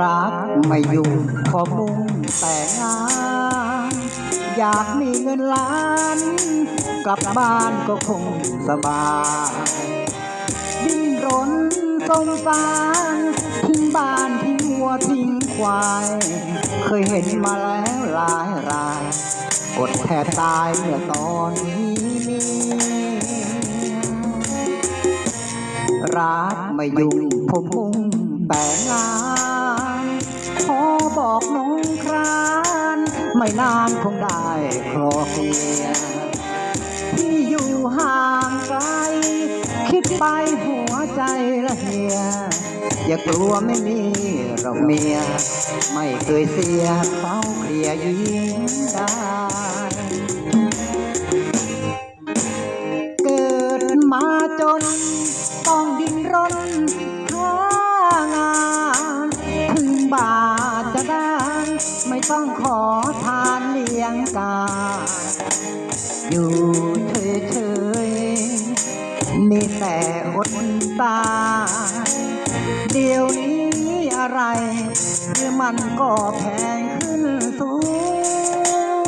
รักไม่อยู่ขอมุ่งแต่งงานอยากมีเงินล้าน กลับบ้านก็คงสบายดิ้นรนสงสารทิ้งบ้านทิ้งวัวทิ้งควาย ยเห็นมาแล้วหลายรายอดแทบตายเมื่อตอนนี้มีรักไม่ยุ่งผมมุ่งแต่งงานพอบอกน้องคราน ไม่นานคงได้คลอเคลียที่อยู่ห่างไกล ไปหัวใจละเหีย อย่ากลัวไม่มีเราเมีย ไม่เคยเสียเขาเคลียร์ยิ่งได้เกิดมาจน ต้องดิ้นรนหางานถึงบาทจะได้ ไม่ต้องขอทานเลี้ยงกายอยู่ มีแต่อดตา เดี๋ยวนี้อะไรหรือมันก็แพงขึ้นสูง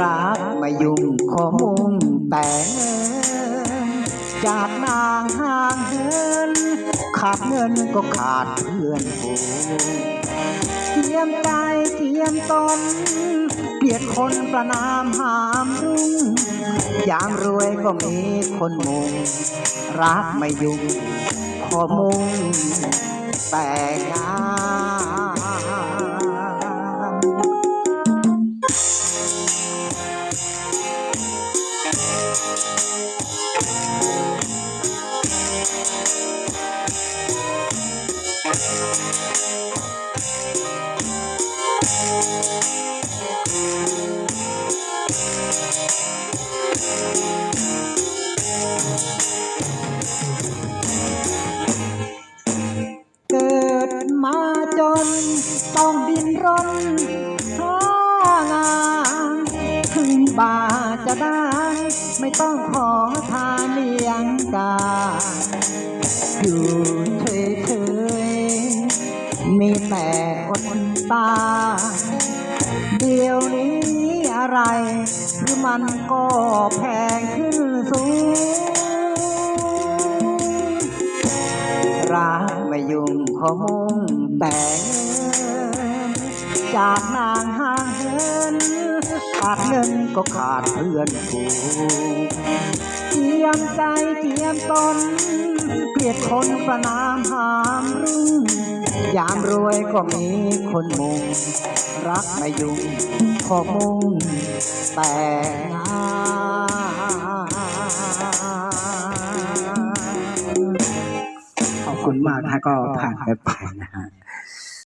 รักไม่ยุ่งขอมุ่งแต่เงินจากนางห่างเหินขาดเงินก็ขาดเพื่อนฝู ยมใจเทียมตนเกลียดคนประนามหามรุ่ง ยามรวยก็มีคนมุง รักไม่ยุ่งขอมุ่งแต่งงาน นต้องดินรนหางานถึงบาทจะได้ ไม่ต้องขอทานเลี้ยงกาอยู่เฉยๆมีแต่อดตา เดี๋ยวนี้อะไรหรือมันก็แพงขึ้นสูง ไม่ยุ่งขอมุ่งแต่งจากนางห่างเหินขาดเงินก็ขาดเพื่อนฝูเทียมใจเทียมตน เกลียดคนประนามหามรุ่งยามรวยก็มีคนมุง รักไม่ยุ่งขอมุ่งแต่งงาน มากนะก็ผ่านไปไปนะฮะ